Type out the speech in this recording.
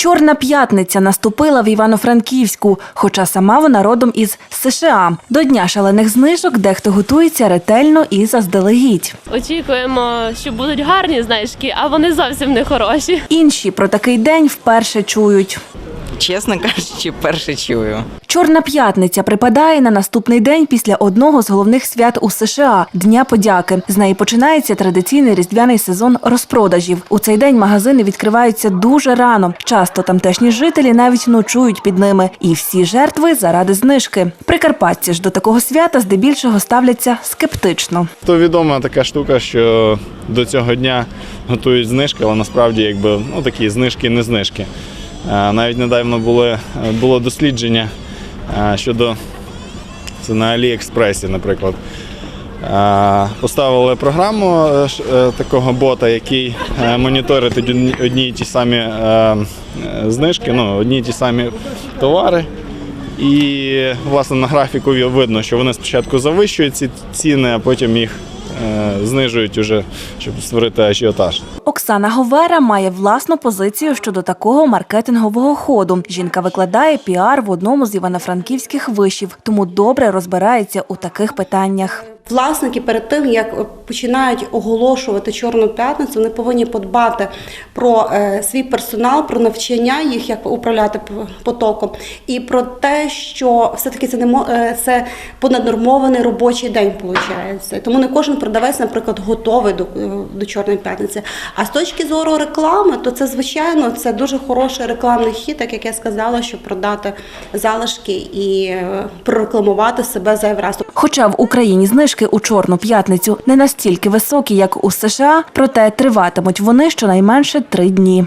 Чорна п'ятниця наступила в Івано-Франківську, хоча сама вона родом із США. До дня шалених знижок дехто готується ретельно і заздалегідь. Очікуємо, що будуть гарні знижки, а вони зовсім не хороші. Інші про такий день вперше чують. Чесно кажучи, перше чую. Чорна п'ятниця припадає на наступний день після одного з головних свят у США Дня подяки. З неї починається традиційний різдвяний сезон розпродажів. У цей день магазини відкриваються дуже рано. Часто тамтешні жителі навіть ночують під ними. І всі жертви заради знижки. Прикарпатці ж до такого свята здебільшого ставляться скептично. То відома така штука, що до цього дня готують знижки, але насправді якби ну такі знижки, не знижки. Е, Навіть недавно були, було дослідження е, щодо це на Аліекспресі, наприклад. Е, Поставили програму е, е, такого бота, який е, моніторить одні і ті самі е, е, знижки, ну, одні і ті самі товари. І власне на графіку видно, що вони спочатку завищують ці ціни, а потім їх е, знижують уже, щоб створити ажіотаж. Оксана Говера має власну позицію щодо такого маркетингового ходу. Жінка викладає піар в одному з івано-франківських вишів, тому добре розбирається у таких питаннях. Власники перед тим, як починають оголошувати Чорну п'ятницю, вони повинні подбати про е, свій персонал, про навчання їх, як управляти потоком, і про те, що все-таки це не е, це понаднормований робочий день виходить. Тому не кожен продавець, наприклад, готовий до, е, до Чорної п'ятниці. А з точки зору реклами, то це звичайно це дуже хороший рекламний хід, так як я сказала, щоб продати залишки і е, прорекламувати себе зайвий раз. Хоча в Україні знижки у чорну п'ятницю не настільки високі, як у США, проте триватимуть вони щонайменше три дні.